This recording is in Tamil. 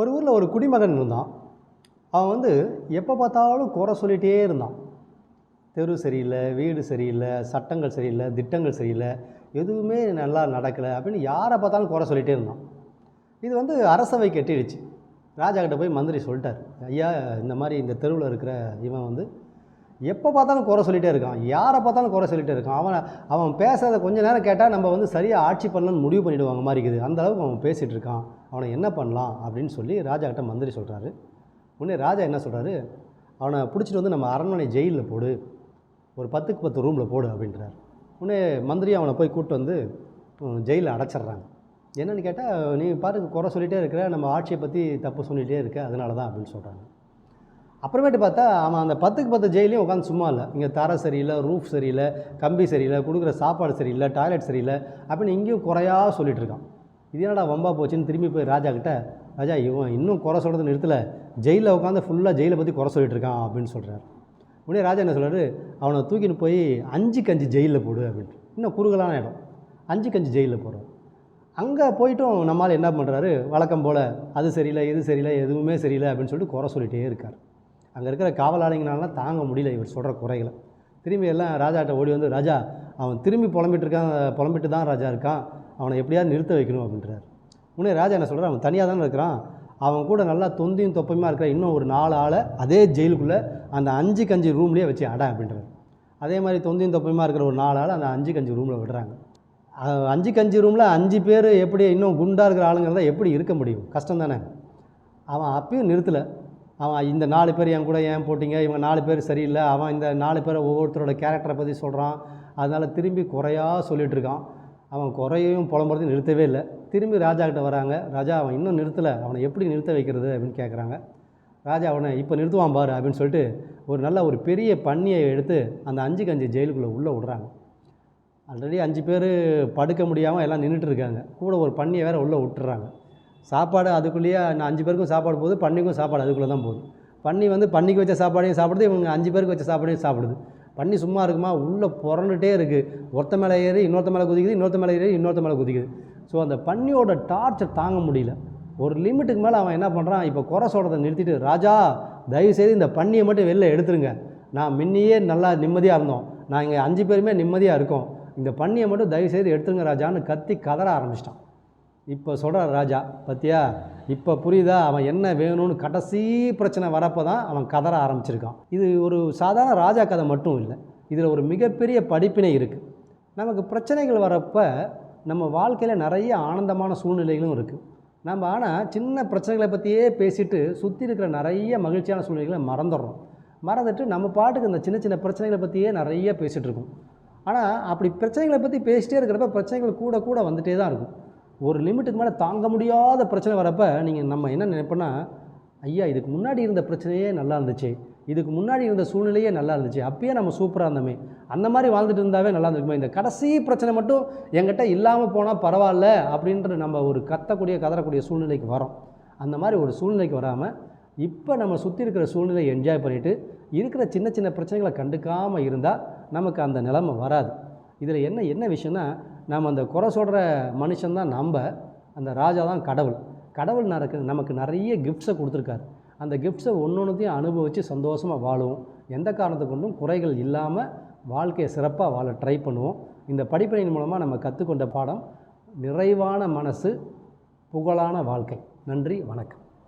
ஒரு ஊரில் ஒரு குடிமகன் இருந்தான். அவன் வந்து எப்போ பார்த்தாலும் குறை சொல்லிகிட்டே இருந்தான். தெரு சரியில்லை வீடு சரியில்லை சட்டங்கள் சரியில்லை திட்டங்கள் சரியில்லை எதுவுமே நல்லா நடக்கலை அப்படின்னு யாரை பார்த்தாலும் குறை சொல்லிகிட்டே இருந்தான். இது வந்து அரசவை கெட்டிடுச்சு. ராஜா கிட்ட போய் மந்திரி சொல்லிட்டார் ஐயா இந்த மாதிரி இந்த தெருவில் இருக்கிற இவன் வந்து எப்போ பார்த்தாலும் குறை சொல்லிகிட்டே இருக்கான். யாரை பார்த்தாலும் குறை சொல்லிகிட்டே இருக்கான். அவன் அவன் பேசுகிறத கொஞ்ச நேரம் கேட்டால் நம்ம வந்து சரியாக ஆட்சி பண்ணலன்னு முடிவு பண்ணிடுவாங்க மாதிரி இருக்குது. அந்த அளவுக்கு அவன் பேசிகிட்டு இருக்கான். அவனை என்ன பண்ணலாம் அப்படின்னு சொல்லி ராஜா கிட்ட மந்திரி சொல்கிறாரு உடனே ராஜா என்ன சொல்கிறாரு அவனை பிடிச்சிட்டு வந்து நம்ம அரண்மனை ஜெயிலில் போடு. ஒரு பத்துக்கு பத்து ரூமில் போடு அப்படின்றார். உடனே மந்திரி அவனை போய் கூப்பிட்டு வந்து ஜெயிலில் அடைச்சிட்றாங்க. என்னென்னு கேட்டால் நீ பாட்டுக்கு குறை சொல்லிகிட்டே இருக்கிற நம்ம ஆட்சியை பற்றி தப்பு சொல்லிகிட்டே இருக்க அதனால தான் அப்படின்னு சொல்கிறாங்க அப்புறமேட்டு பார்த்தா அவன் அந்த பத்துக்கு பத்து ஜெயிலையும் உட்காந்து சும்மா இல்லை. இங்கே தர சரியில்லை ரூஃப் சரியில்லை கம்பி சரியில்லை கொடுக்குற சாப்பாடு சரியில்லை டாய்லெட் சரியில்லை அப்படின்னு இங்கேயும் குறையா சொல்லிகிட்டு இருக்கான். இது என்னடா வம்பா போச்சுன்னு திரும்பி போய் ராஜா கிட்ட ராஜா இவன் இன்னும் குறை சொல்கிறது நிறுத்தலை. ஜெயிலில் உட்காந்து ஃபுல்லாக ஜெயிலை பற்றி குறை சொல்லிட்டு இருக்கான் அப்படின்னு சொல்கிறார் உடனே ராஜா என்ன சொல்கிறாரு அவனை தூக்கின்னு போய் அஞ்சு கஞ்சி ஜெயிலில் போடு அப்படின்ட்டு. இன்னும் குறுகலான இடம். அஞ்சு கஞ்சி ஜெயிலில் போடுறோம் அங்கே போயிட்டும் நம்மால் என்ன பண்ணுறாரு வழக்கம் போல் அது சரியில்லை இது சரியில்லை எதுவுமே சரியில்லை அப்படின்னு சொல்லிட்டு குறை சொல்லிகிட்டே இருக்கார். அங்கே இருக்கிற காவலாளிங்கனாலாம் தாங்க முடியல இவர் சொல்கிற குறைகளை. திரும்பி எல்லாம் ராஜாட்ட ஓடி வந்து ராஜா அவன் திரும்பி புலம்பிட்டு இருக்கான் புலம்பிட்டு தான் ராஜா இருக்கான். அவனை எப்படியாவது நிறுத்த வைக்கணும் அப்படின்றார். உடனே ராஜா என்ன சொல்கிறார் அவன் தனியாக தானே இருக்கிறான். அவன் கூட நல்லா தொந்தியும் தொப்பையுமா இருக்கிற இன்னும் ஒரு நாலு ஆளை அதே ஜெயிலுக்குள்ளே அந்த அஞ்சு கஞ்சி ரூம்லேயே வச்சு அட அப்படின்றார். அதே மாதிரி தொந்தியும் தொப்பையுமா இருக்கிற ஒரு நாலு ஆள் அந்த அஞ்சு கஞ்சி ரூமில் விடுறாங்க. அஞ்சு கஞ்சி ரூமில் அஞ்சு பேர் எப்படி இன்னும் குண்டாக இருக்கிற ஆளுங்கிறத எப்படி இருக்க முடியும்? கஷ்டம் தானே அவன் அப்பயும் நிறுத்தலை. அவன் இந்த நாலு பேர் என் கூட ஏன் போட்டிங்க? இவங்க நாலு பேர் சரியில்லை. அவன் இந்த நாலு பேரை ஒவ்வொருத்தரோட கேரக்டரை பற்றி சொல்கிறான் அதனால் திரும்பி குறையாக சொல்லிட்டு இருக்கான். அவன் குறையையும் புலம்புறதையும் நிறுத்தவே இல்லை. திரும்பி ராஜா கிட்ட வராங்க. ராஜா அவன் இன்னும் நிறுத்தலை. அவனை எப்படி நிறுத்த வைக்கிறது அப்படின்னு கேட்குறாங்க ராஜா அவனை இப்போ நிறுத்துவான் பாரு அப்படின்னு சொல்லிட்டு ஒரு நல்ல ஒரு பெரிய பன்னியை எடுத்து அந்த அஞ்சு கஞ்சி ஜெயிலுக்குள்ளே உள்ளே விடுறாங்க. ஆல்ரெடி அஞ்சு பேர் படுக்க முடியாமல் எல்லாம் நின்றுட்டு இருக்காங்க. கூட ஒரு பன்னியை வேறு உள்ளே விட்டுறாங்க. சாப்பாடு அதுக்குள்ளேயே நான் அஞ்சு பேருக்கும் சாப்பாடு போகுது பன்னிக்கும் சாப்பாடு அதுக்குள்ளே தான் போகுது. பன்னி வந்து பன்னிக்கு வச்ச சாப்பாடையும் சாப்பிடுது இவங்க அஞ்சு பேருக்கு வச்ச சாப்பாடையும் சாப்பிடுது. பன்னி சும்மா இருக்குமா? உள்ளே புரண்டுட்டே இருக்குது ஒருத்த மேலே ஏறி இன்னொருத்த மேலே குதிக்குது இன்னொருத்த மேலே ஏறி இன்னொருத்த மேலே குதிக்குது. ஸோ அந்த பன்னியோட டார்ச்சர் தாங்க முடியல. ஒரு லிமிட்டுக்கு மேலே அவன் என்ன பண்ணுறான் இப்போ குறை சொல்கிறத நிறுத்திட்டு ராஜா தயவுசெய்து இந்த பன்னியை மட்டும் வெளில எடுத்துருங்க. நான் முன்னையே நல்லா நிம்மதியாக இருந்தோம். நான் இங்கே அஞ்சு பேருமே நிம்மதியாக இருக்கோம். இந்த பன்னியை மட்டும் தயவுசெய்து எடுத்துருங்க ராஜான்னு கத்தி கதற ஆரம்பிச்சிட்டான். இப்போ சொல்கிறார் ராஜா பத்தியா? இப்போ புரியுதா? அவன் என்ன வேணும்னு கடைசி பிரச்சனை வரப்போ தான் அவன் கதற ஆரம்பிச்சிருக்கான். இது ஒரு சாதாரண ராஜா கதை மட்டும் இல்லை. இதில் ஒரு மிகப்பெரிய படிப்பினை இருக்குது நமக்கு பிரச்சனைகள் வரப்போ நம்ம வாழ்க்கையில் நிறைய ஆனந்தமான சூழ்நிலைகளும் இருக்குது நம்ம ஆனால் சின்ன பிரச்சனைகளை பற்றியே பேசிட்டு சுற்றி இருக்கிற நிறைய மகிழ்ச்சியான சூழ்நிலைகளை மறந்துடுறோம். மறந்துட்டு நம்ம பாட்டுக்கு இந்த சின்ன சின்ன பிரச்சனைகளை பற்றியே நிறைய பேசிகிட்டு இருக்கோம். ஆனால் அப்படி பிரச்சனைகளை பற்றி பேசிகிட்டே இருக்கிறப்ப பிரச்சனைகள் கூட கூட வந்துகிட்டே தான் இருக்கும். ஒரு லிமிட்டுக்கு மேலே தாங்க முடியாத பிரச்சனை வரப்போ நீங்கள் நம்ம என்ன நினைப்போன்னா ஐயா இதுக்கு முன்னாடி இருந்த பிரச்சனையே நல்லா இருந்துச்சு. இதுக்கு முன்னாடி இருந்த சூழ்நிலையே நல்லா இருந்துச்சு. அப்பயே நம்ம சூப்பராக இருந்தோமே. அந்த மாதிரி வாழ்ந்துட்டு இருந்தாவே நல்லா இருந்துக்குமே இந்த கடைசி பிரச்சனை மட்டும் எங்கிட்ட இல்லாமல் போனால் பரவாயில்ல அப்படின்ற நம்ம ஒரு கத்தக்கூடிய கதறக்கூடிய சூழ்நிலைக்கு வரோம். அந்த மாதிரி ஒரு சூழ்நிலைக்கு வராமல் இப்போ நம்ம சுற்றி இருக்கிற சூழ்நிலையை என்ஜாய் பண்ணிவிட்டு இருக்கிற சின்ன சின்ன பிரச்சனைகளை கண்டுக்காமல் இருந்தால் நமக்கு அந்த நிலைமை வராது. இதில் என்ன என்ன விஷயம்னா நாம் அந்த குறை சொல்கிற மனுஷன்தான் நம்ம அந்த ராஜா தான் கடவுள். கடவுள் நடக்கு நமக்கு நிறைய கிஃப்ட்ஸை கொடுத்துருக்காரு. அந்த கிஃப்ட்ஸை ஒன்று ஒன்றுத்தையும் அனுபவித்து சந்தோஷமாக வாழுவோம். எந்த காரணத்தை கொண்டும் குறைகள் இல்லாமல் வாழ்க்கையை சிறப்பாக வாழ ட்ரை பண்ணுவோம். இந்த படிப்பினையின் மூலமாக நம்ம கற்றுக்கொண்ட பாடம் நிறைவான மனசு புகழான வாழ்க்கை. நன்றி வணக்கம்.